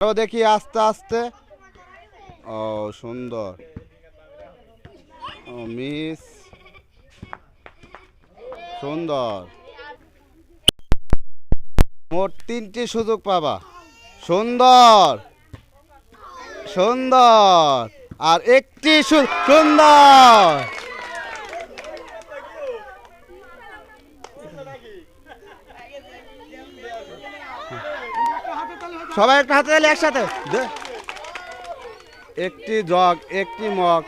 আরও দেখি আস্তে আস্তে। ও, সুন্দর। ও, মিস। সুন্দর। মোট তিনটি সুযোগ পাবা। সুন্দর। সুন্দর। আর একটি সুন্দর। সবাই একটা হাতে তাহলে একসাথে। একটি জগ, একটি মগ।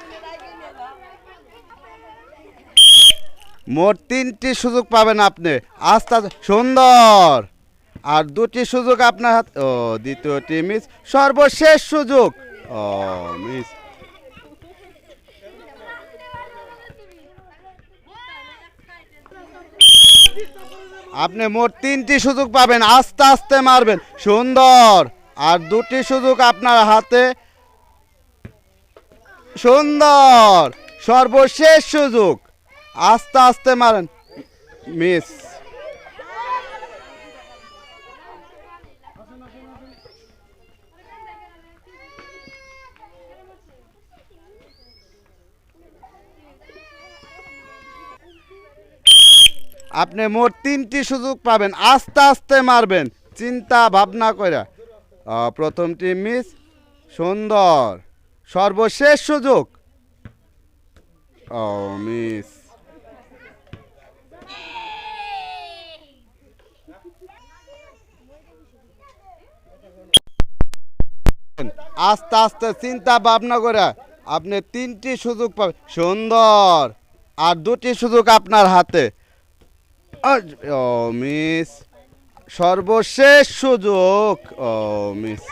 মোট তিনটি সুযোগ পাবেন আপনি। আস্তে সুন্দর। আর দুটি সুযোগ আপনার হাত ও, দ্বিতীয়টি মিস। সর্বশেষ সুযোগ। ও, মিস। আপনি মোট তিনটি সুযোগ পাবেন, আস্তে আস্তে মারবেন। সুন্দর। আর দুটি সুযোগ আপনার হাতে। সুন্দর। সর্বশেষ সুযোগ। আস্তে আস্তে মারেন। মিস। আপনি মোট তিনটি সুযোগ পাবেন। আস্তে আস্তে মারবেন। চিন্তা ভাবনা করে প্রথমটি মিস সুন্দর। সর্বশেষ সুযোগ। ও, মিস। আস্তে আস্তে চিন্তা ভাবনা করে আপনি তিনটি সুযোগ পাবেন। সুন্দর। আর দুটি সুযোগ আপনার হাতে। ও মিস, সর্বশেষ সুযোগ, ও মিস।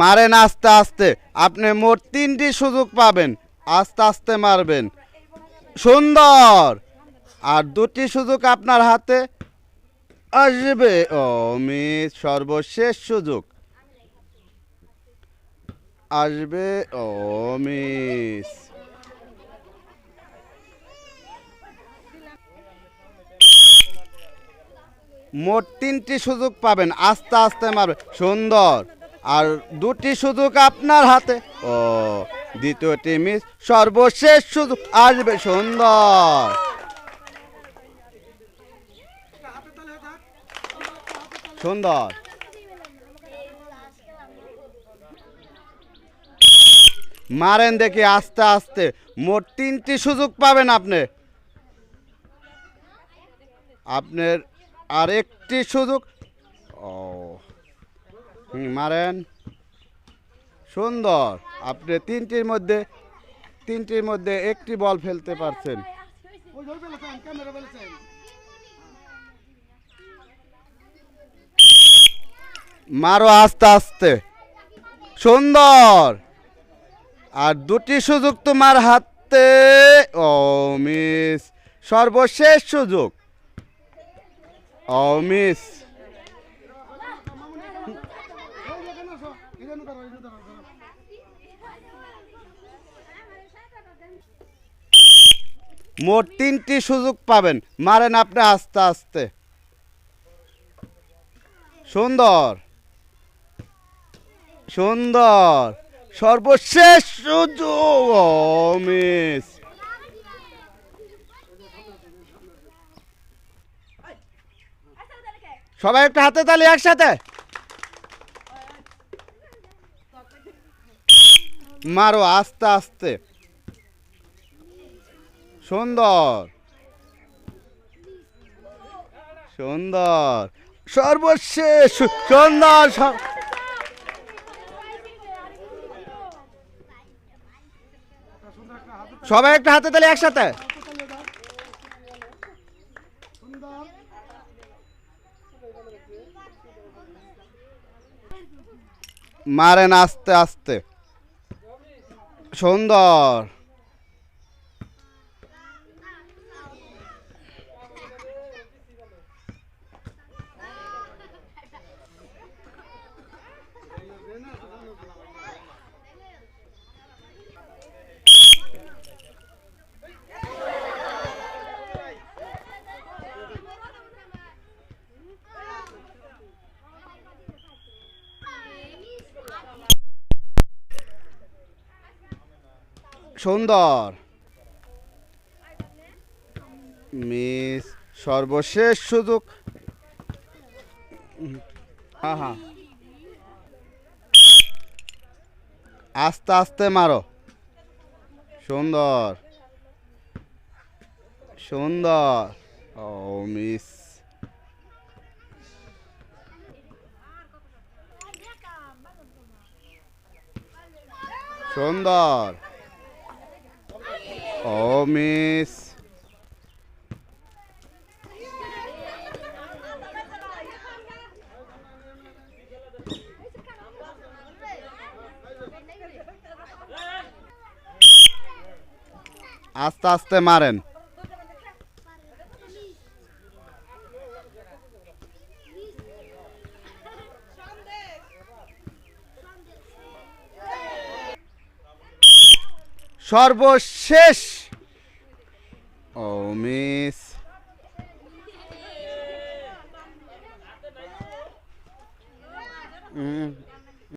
মারেন আস্তে আস্তে, আপনি মোট তিনটি সুযোগ পাবেন, আস্তে আস্তে মারবেন। সুন্দর! আর দুটি সুযোগ আপনার হাতে আসবে, ও মিস, সর্বশেষ সুযোগ। আসবে, ও মিস। মোট তিনটি সুযোগ পাবেন, আস্তে আস্তে মারবে। সুন্দর। আর দুটি সুযোগ আপনার হাতে। ও, দ্বিতীয়টি মিস, সর্বশেষ সুযোগ আসবে, সুন্দর। সুন্দর। মারেন দেখি আস্তে আস্তে। মোট তিনটি সুযোগ পাবেন আপনি। আপনার আর একটি সুযোগ। ও মারেন। সুন্দর। আপনি তিনটির মধ্যে তিনটির মধ্যে একটি বল ফেলতে পারছেন। মারো আস্তে আস্তে। সুন্দর। আর দুটি সুযোগ তোমার হাতে। ও, মিস। সর্বশেষ সুযোগ। ও, মিস। মোট তিনটি সুযোগ পাবেন। মারেন আপনি আস্তে আস্তে। সুন্দর। সুন্দর। সর্বশেষ মিস। সবাই একটা হাতে তালি একসাথে। মারো আস্তে আস্তে। সুন্দর। সুন্দর। সর্বশেষ সুন্দর সবাই একটা হাতে তালি একসাথে। মারেন আস্তে আস্তে। সুন্দর। সুন্দর। মিস সর্বশেষ সুযোগ। হ্যাঁ হ্যাঁ। আস্তে আস্তে মারো। সুন্দর। সুন্দর। ও মিস। সুন্দর। ও মিস আস্তে আস্তে মারেন সর্বশেষ। ও মিস। উম,